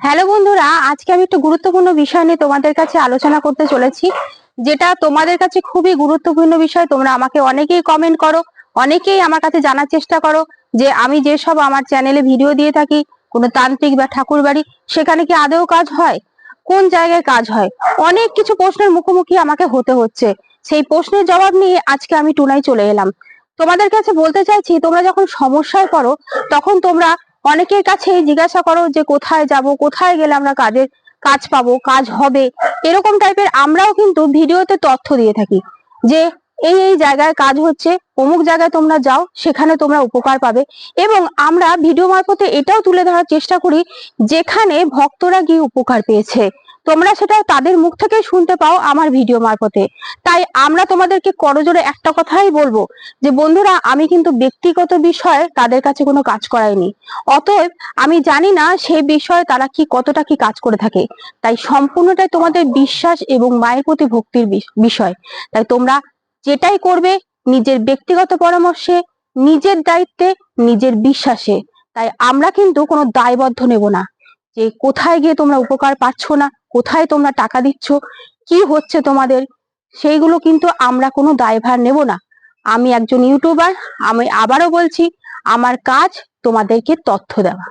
Hello বন্ধুরা, আজকে আমি একটু গুরুত্বপূর্ণ বিষয় নিয়ে তোমাদের কাছে আলোচনা করতে চলেছি। যেটা তোমাদের কাছে খুবই গুরুত্বপূর্ণ বিষয়, তোমরা আমাকে অনেকেই কমেন্ট করো, অনেকেই আমার কাছে জানার চেষ্টা করো যে আমি যেসব আমার চ্যানেলে ভিডিও দিয়ে থাকি, কোনো তান্ত্রিক বা ঠাকুর বাড়ি, সেখানে কি আদৌ কাজ হয়? কোন জায়গায় কাজ হয়? অনেক কিছু প্রশ্নের মুখোমুখি আমাকে হতে হচ্ছে। সেই প্রশ্নের জবাব নিয়ে আজকে আমি টুনাই চলে এলাম। তোমাদের কাছে বলতে চাইছি, তোমরা যখন সমস্যায় পড়ো, তখন তোমরা অনেকের কাছে জিজ্ঞাসা করো যে কোথায় যাব, কোথায় গেলে আমরা কাজের কাজ পাবো, কাজ হবে, এরকম টাইপের আমরাও কিন্তু ভিডিওতে তথ্য দিয়ে থাকি যে এই এই জায়গায় কাজ হচ্ছে, অমুক জায়গায় তোমরা যাও, সেখানে তোমরা উপকার পাবে এবং আমরা ভিডিও মারফতে এটাও তুলে ধরার চেষ্টা করি যেখানে ভক্তরা গিয়ে উপকার পেয়েছে। তোমরা সেটা তাদের মুখ থেকেই শুনতে পাও আমার ভিডিও মারফতে। তাই আমরা তোমাদেরকে করজোরে একটা কথাই বলব যে, বন্ধুরা, আমি কিন্তু ব্যক্তিগত বিষয়ে তাদের কাছে কোনো কাজ করাইনি। অতএব আমি জানি না সেই বিষয়ে তারা কি কতটা কি কাজ করে থাকে। তাই সম্পূর্ণটাই তোমাদের বিশ্বাস এবং মায়ের প্রতি ভক্তির বিষ- বিষয়। তাই তোমরা যেটাই করবে নিজের ব্যক্তিগত পরামর্শে, নিজের দায়িত্বে, নিজের বিশ্বাসে। তাই আমরা কিন্তু কোনো দায়বদ্ধ নেব না। যে কোথায় গিয়ে তোমরা উপকার পাচ্ছ না কোথায় তোমরা টাকা দিচ্ছ? কি হচ্ছে তোমাদের? সেইগুলো কিন্তু আমরা কোনো দায়ভার নেব না। আমি একজন ইউটিউবার, আমি আবারও বলছি, আমার কাজ তোমাদেরকে তথ্য দেওয়া।